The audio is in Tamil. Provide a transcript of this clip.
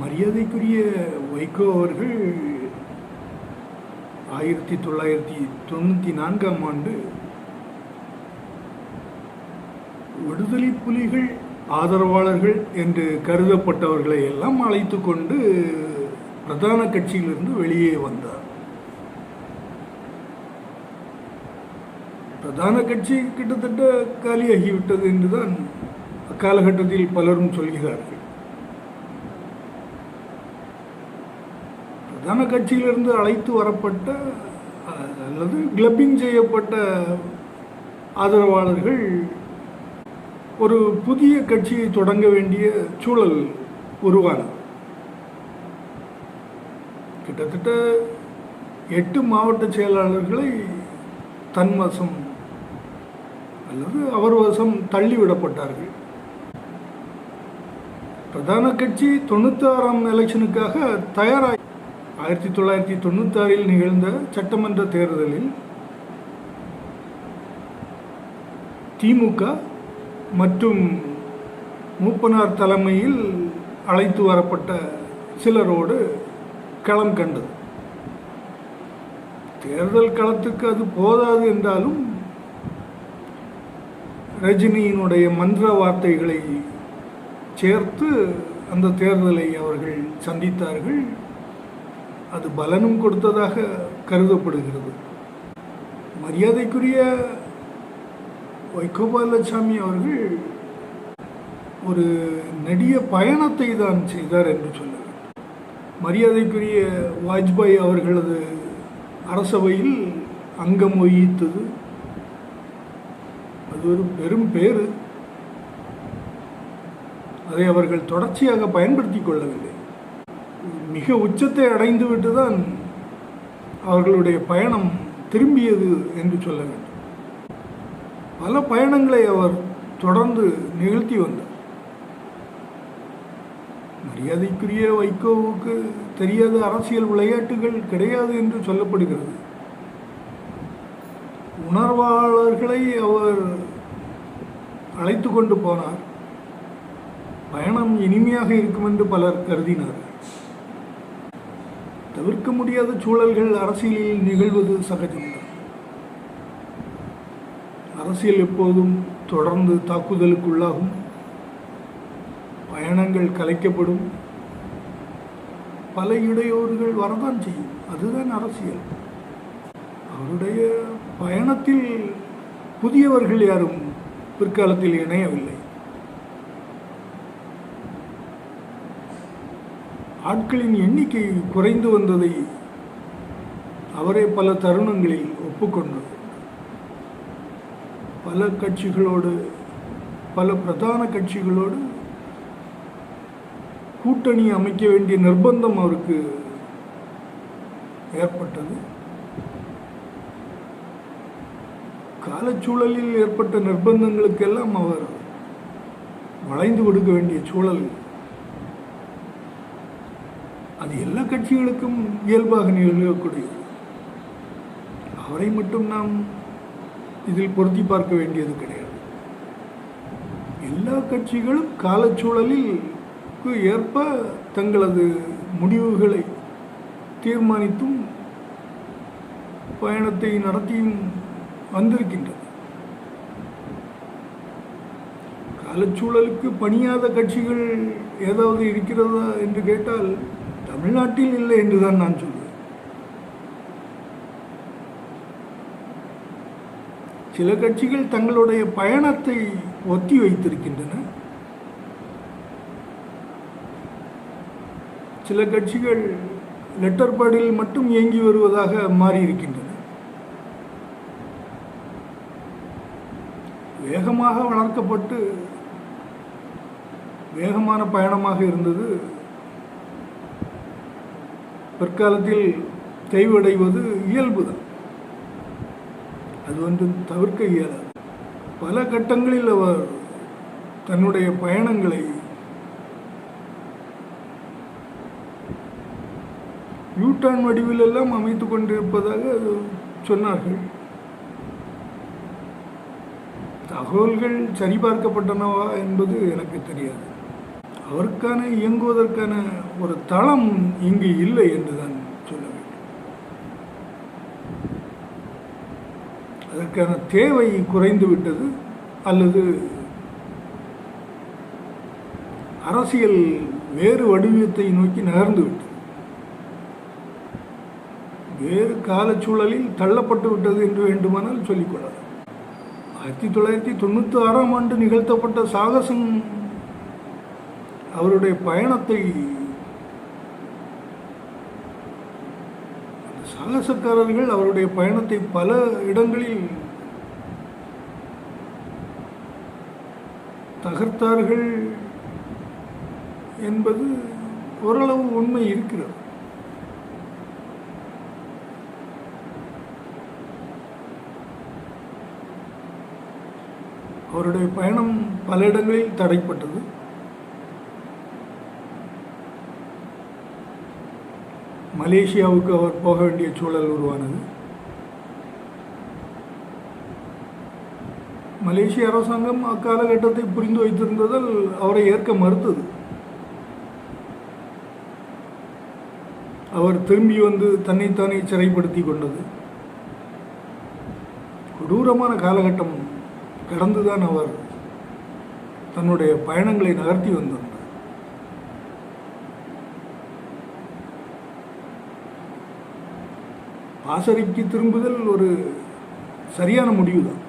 மரியாதைக்குரிய வைகோ அவர்கள் ஆயிரத்தி தொள்ளாயிரத்தி தொண்ணூற்றி நான்காம் ஆண்டு விடுதலை புலிகள் ஆதரவாளர்கள் என்று கருதப்பட்டவர்களை எல்லாம் அழைத்து கொண்டு பிரதான கட்சியிலிருந்து வெளியே வந்தார். பிரதான கட்சி கிட்டத்தட்ட காலியாகிவிட்டது என்றுதான் அக்காலகட்டத்தில் பலரும் சொல்கிறார்கள். பிரதான கட்சியிலிருந்து அழைத்து வரப்பட்ட அல்லது கிளப்பிங் செய்யப்பட்ட ஆதரவாளர்கள் ஒரு புதிய கட்சியை தொடங்க வேண்டிய சூழல் உருவானது. கிட்டத்தட்ட எட்டு மாவட்ட செயலாளர்களை தன்வசம் அல்லது அவர் வசம் தள்ளிவிடப்பட்டார்கள். பிரதான கட்சி தொண்ணூத்தாறாம் எலெக்ஷனுக்காக தயாராகி ஆயிரத்தி தொள்ளாயிரத்தி தொண்ணூத்தாறில் நிகழ்ந்த சட்டமன்ற தேர்தலில் திமுக மற்றும் மூப்பனார் தலைமையில் அழைத்து வரப்பட்ட சிலரோடு களம் கண்டது. தேர்தல் களத்துக்கு அது போதாது என்றாலும் ரஜினியினுடைய மந்திர வார்த்தைகளை சேர்த்து அந்த தேர்தலை அவர்கள் சந்தித்தார்கள். அது பலனும் கொடுத்ததாக கருதப்படுகிறது. மரியாதைக்குரிய வைகோபாலசாமி அவர்கள் ஒரு நெடிய பயணத்தை தான் செய்தார் என்று சொல்ல மரியாதைக்குரிய வாஜ்பாய் அவர்களது அரசவையில் அங்கம் வகித்தது. அது ஒரு பெரும் பேரு அதை அவர்கள் தொடர்ச்சியாக பயன்படுத்தி கொள்ளவில்லை. மிக உச்சத்தை அடைந்துவிட்டு தான் அவர்களுடைய பயணம் திரும்பியது என்று சொல்ல வேண்டும். பல பயணங்களை அவர் தொடர்ந்து நிகழ்த்தி வந்தார். மரியாதைக்குரிய வைகோவுக்கு தெரியாத அரசியல் விளையாட்டுகள் கிடையாது என்று சொல்லப்படுகிறது. உணர்வாளர்களை அவர் அழைத்து கொண்டு போனார். பயணம் இனிமையாக இருக்கும் என்று பலர் கருதினார்கள். தவிர்க்க முடியாத சூழல்கள் அரசியலில் நிகழ்வது சகஜம்தான் அரசியல் எப்போதும் தொடர்ந்து தாக்குதலுக்குள்ளாகும். பயணங்கள் கலைக்கப்படும். பல இடையூறுகள் வரதான் செய்யும். அதுதான் அரசியல். அவருடைய பயணத்தில் புதியவர்கள் யாரும் பிற்காலத்தில் இணையவில்லை. ஆட்களின் எண்ணிக்கை குறைந்து வந்ததை அவரே பல தருணங்களில் ஒப்புக்கொண்டது பல கட்சிகளோடு பல பிரதான கட்சிகளோடு கூட்டணி அமைக்க வேண்டிய நிர்பந்தம் அவருக்கு ஏற்பட்டது. காலச்சூழலில் ஏற்பட்ட நிர்பந்தங்களுக்கெல்லாம் அவர் வளைந்து கொடுக்க வேண்டிய சூழல் அது எல்லா கட்சிகளுக்கும் இயல்பாக நிகழக்கூடியது அவரை மட்டும் நாம் இதில் பொருத்தி பார்க்க வேண்டியது கிடையாது. எல்லா கட்சிகளும் காலச்சூழலில் ஏற்ப தங்களது முடிவுகளை தீர்மானித்தும் பயணத்தை நடத்தியும் வந்திருக்கின்றன காலச்சூழலுக்கு பணியாத கட்சிகள் ஏதாவது இருக்கிறதா என்று கேட்டால் தமிழ்நாட்டில் இல்லை என்றுதான் நான் சொல்வேன். சில கட்சிகள் தங்களுடைய பயணத்தை ஒத்தி வைத்திருக்கின்றன. சில கட்சிகள் லெட்டர் பேடில் மட்டும் இயங்கி வருவதாக மாறியிருக்கின்றன. வேகமாக வளர்க்கப்பட்டு வேகமான பயணமாக இருந்தது பிற்காலத்தில் தெய்வடைவது இயல்புதான். அது ஒன்றும் தவிர்க்க இயலாது. பல கட்டங்களில் அவர் தன்னுடைய பயணங்களை யூட்டான் வடிவில் எல்லாம் அமைத்து கொண்டிருப்பதாக சொன்னார்கள். தகவல்கள் சரிபார்க்கப்பட்டனவா என்பது எனக்கு தெரியாது. அவருக்கான இயங்குவதற்கான ஒரு தளம் இங்கு இல்லை என்று தான் சொல்ல வேண்டும். அதற்கான தேவை குறைந்து விட்டது அல்லது அரசியல் வேறு வடிவத்தை நோக்கி நகர்ந்து விட்டது. வேறு காலச்சூழலில் தள்ளப்பட்டு விட்டது என்று வேண்டுமானால் சொல்லிக்கொள்ளலாம் ஆயிரத்தி தொள்ளாயிரத்தி தொண்ணூற்றி ஆறாம் ஆண்டு நிகழ்த்தப்பட்ட சாகசம் அவருடைய பயணத்தை சாகசக்காரர்கள் அவருடைய பயணத்தை பல இடங்களில் தகர்த்தார்கள் என்பது ஓரளவு உண்மை இருக்கிறது. அவருடைய பயணம் பல இடங்களில் தடைப்பட்டது. மலேசியாவுக்கு அவர் போக வேண்டிய சூழல் உருவானது. மலேசிய அரசாங்கம் அக்காலகட்டத்தை புரிந்து வைத்திருந்ததால் அவரை ஏற்க மறுத்தது. அவர் திரும்பி வந்து தன்னைத்தானே சிறைப்படுத்தி கொண்டது. கொடூரமான காலகட்டம் கடந்துதான் அவர் தன்னுடைய பயணங்களை நகர்த்தி வந்தார். பாசறைக்கு திரும்புதல் ஒரு சரியான முடிவு தான்